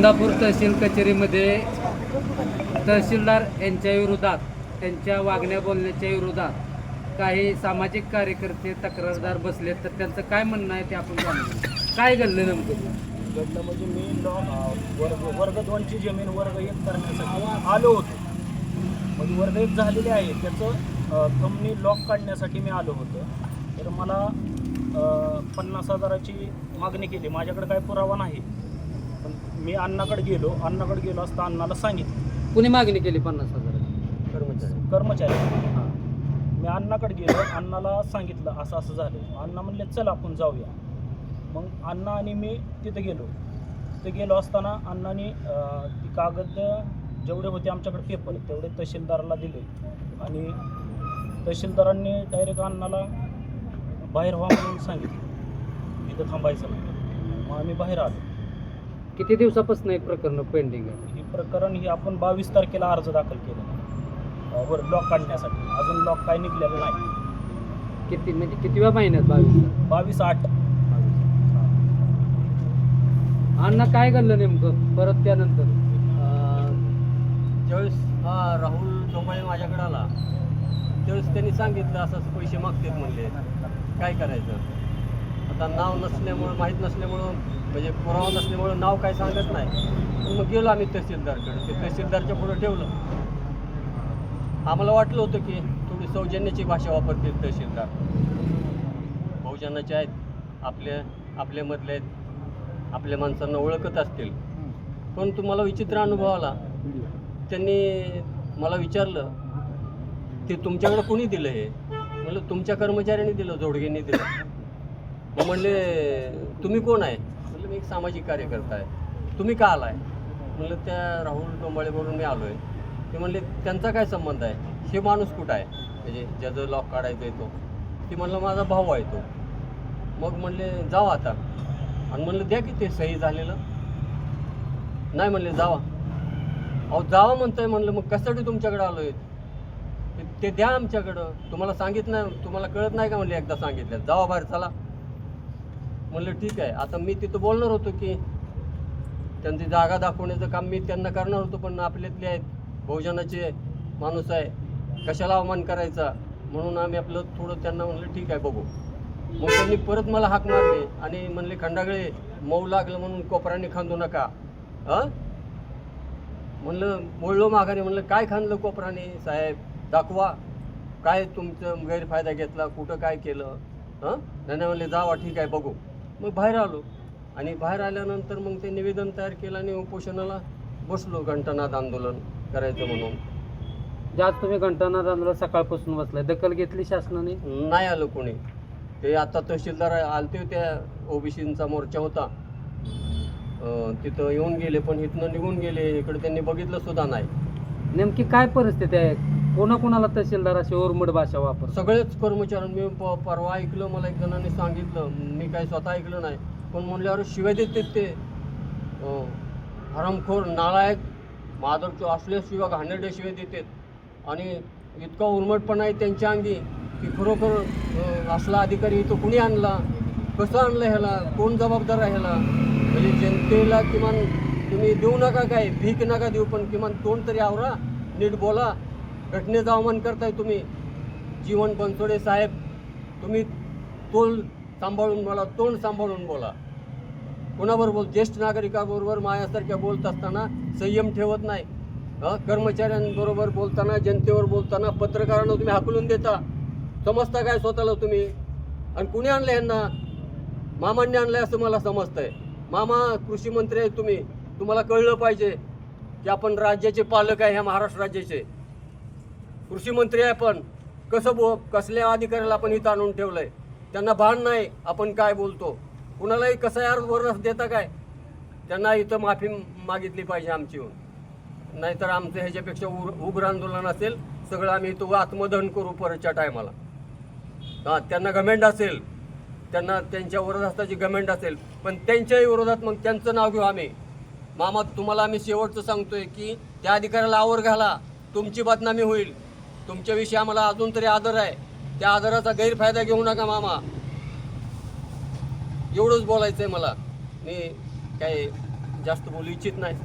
इंदापूर तहसील कचेरीमध्ये तहसीलदार यांच्या विरोधात त्यांच्या वागण्या बोलण्याच्या विरोधात काही सामाजिक कार्यकर्ते तक्रारदार बसलेत तर त्यांचं काय म्हणणं आहे ते आपण जाणून काय घडलं नेमकं? घडलं म्हणजे मी लॉ वर्ग वर्ग दोनची जमीन वर्ग एक करण्यासाठी आलो होतो. म्हणजे वर्ग एक झालेले आहे. त्याचं कंपनी लॉक काढण्यासाठी मी आलो होतो. तर मला पन्नास हजाराची मागणी केली. माझ्याकडे काही पुरावा नाही. पण मी अण्णाकडे गेलो अण्णाकडे गेलो असता अण्णाला सांगितलं. कुणी मागणी केली पन्नास हजार? कर्मचारी. कर्मचारी. मी अण्णाकडे गेलो अण्णाला सांगितलं असं असं झालं. अण्णा म्हणले चल आपण जाऊया. मग अण्णा आणि मी तिथे गेलो. तिथे गेलो असताना अण्णाने अं, ती कागद जेवढे होते आमच्याकडे पेपर तेवढे तहसीलदाराला दिले. आणि तहसीलदारांनी डायरेक्ट अण्णाला बाहेर व्हा म्हणून सांगितलं. तिथं थांबायचं नाही. मग आम्ही बाहेर आलो. किती दिवसापासून एक प्रकरण पेंडिंग आहे? ही प्रकरण ही आपण बावीस तारखेला अर्ज दाखल केला वर लॉक काढण्यासाठी. अजून लॉक काय निघलेलं नाही. किती म्हणजे कितव्या महिन्यात बावीस? बावीस आठ. अण्णा काय घडलं नेमकं? परत त्यानंतर. ज्यावेळेस हा राहुल डोंबाळे माझ्याकडे आला त्यावेळेस त्यांनी सांगितलं असं असं पैसे मागतात म्हणले. काय करायचं? आता नाव नसल्यामुळं माहीत नसल्यामुळं म्हणजे पुरावा नसल्यामुळं नाव काय सांगत नाही. पण मग गेलो आम्ही तहसीलदारकडे. ते तहसीलदारच्या पुढं ठेवलं. आम्हाला वाटलं होतं की थोडी सौजन्याची भाषा वापरतील तहसीलदार. बहुजनाचे आहेत आपल्या आपल्यामधले आहेत आपल्या माणसांना ओळखत असतील. पण तुम्हाला विचित्र अनुभव आला. त्यांनी मला विचारलं ते तुमच्याकडे कोणी दिलं हे? म्हणलं तुमच्या कर्मचाऱ्यांनी दिलं जोडगेंनी दिलं. मग म्हणले तुम्ही कोण आहे? म्हणलं मी एक सामाजिक कार्यकर्ता आहे. तुम्ही का आलाय? म्हणलं त्या राहुल डोंबाळेवरून मी आलो आहे ते म्हणले त्यांचा काय संबंध आहे? हे माणूस कुठं आहे? म्हणजे ज्याचं लॉक काढायचं आहे तो. ते म्हणलं माझा भाऊ आहे तो. मग म्हणले जाव आता. आणि म्हणलं द्या की ते सही झालेलं. नाही म्हणले जावा. अहो जावा म्हणतोय म्हणलं मग कशासाठी तुमच्याकडे आलो ते- ते द्या आमच्याकडं. तुम्हाला सांगितलं नाही तुम्हाला कळत नाही का? म्हणले एकदा सांगितलं. जावा बाहेर चला. म्हणलं ठीक आहे. आता मी तिथं बोलणार होतो की त्यांची जागा दाखवण्याचं काम मी त्यांना करणार होतो पण आपल्यातले आहेत बहुजनाचे माणूस आहे कशाला अवमान करायचा? म्हणून आम्ही आपलं थोडं त्यांना म्हणलं ठीक आहे बघू. मग त्यांनी परत मला हाक मारली आणि म्हणले खंडागळे मऊ लागलं म्हणून कोपराने खांदू नका. हं म्हणलं बोललो माघारी म्हणलं काय खांदलं कोपराने साहेब? दाखवा. काय तुमचं गैरफायदा घेतला? कुठं काय केलं? हां नाही म्हणले जावा ठीक आहे बघू. मग बाहेर आलो. आणि बाहेर आल्यानंतर मग ते निवेदन तयार केलं आणि उपोषणाला बसलो घंटानाद आंदोलन करायचं म्हणून. ज्यात तुम्ही घंटानाद आंदोलन सकाळपासून बसलाय दखल घेतली शासनाने? नाही आलं कोणी. ते आता तहसीलदार आलते त्या ओबीसींचा मोर्चा होता. तिथं येऊन गेले पण इथनं निघून गेले. इकडे त्यांनी बघितलं सुद्धा नाही. नेमकी काय परिस्थिती आहे? कोणाकोणाला तहसीलदार अशी ओरमड भाषा वापर सगळेच कर्मचाऱ्यांनी मी प- परवा ऐकलं मला एक जणांनी सांगितलं मी काय स्वतः ऐकलं नाही पण म्हणल्यावर शिवाय देतात ते. अं, हरामखोर नालायक माधवचे असले शिवाय घाणेरडे शिवाय देतात. आणि इतका उर्मटपणा आहे त्यांच्या अंगी की खरोखर अं, असला अधिकारी इथं कुणी आणला? कसं आणलं ह्याला? कोण जबाबदार आहे ह्याला? म्हणजे जनतेला किमान तुम्ही देऊ नका काय भीक नका देऊ पण किमान तोंड तरी आवरा नीट बोला. घटनेचं अवमान करताय तुम्ही. जीवन बनसोडे साहेब तुम्ही तोल सांभाळून बोला तोंड सांभाळून बोला. कोणाबरोबर बोल ज्येष्ठ नागरिकाबरोबर मायासारख्या बोलत असताना संयम ठेवत नाही. कर्मचाऱ्यांबरोबर बोलताना जनतेवर बोलताना पत्रकारांना तुम्ही हाकलून देता. समजता काय स्वतःला तुम्ही? आणि कुणी आणलं यांना मामांनी आहे असं मला समजतंय. मामा कृषी मंत्री आहेत तुम्ही. तुम्हाला कळलं पाहिजे की आपण राज्याचे पालक आहे ह्या महाराष्ट्र राज्याचे. कृषी मंत्री आहे आपण कसं बो कसल्या अधिकाऱ्याला आपण इथं आणून ठेवलंय? त्यांना भान नाही आपण काय बोलतो? कुणालाही कसं यार वर देता काय? त्यांना इथं माफी मागितली पाहिजे आमची येऊन नाहीतर आमचं ह्याच्यापेक्षा उग्र उग्र आंदोलन असेल सगळं आम्ही इथं आत्मदहन करू परतच्या टायमाला. हां त्यांना गमेंट असेल त्यांना त्यांच्या विरोधाची गमेंट असेल पण त्यांच्याही विरोधात मग त्यांचं नाव घेऊ आम्ही. मामा तुम्हाला आम्ही शेवटचं सांगतोय की त्या अधिकाऱ्याला आवर घाला तुमची बदनामी होईल. तुमच्याविषयी आम्हाला अजून तरी आदर आहे. त्या आदराचा गैरफायदा घेऊ नका मामा. एवढंच बोलायचं आहे मला. मी काही जास्त बोलू इच्छित नाही.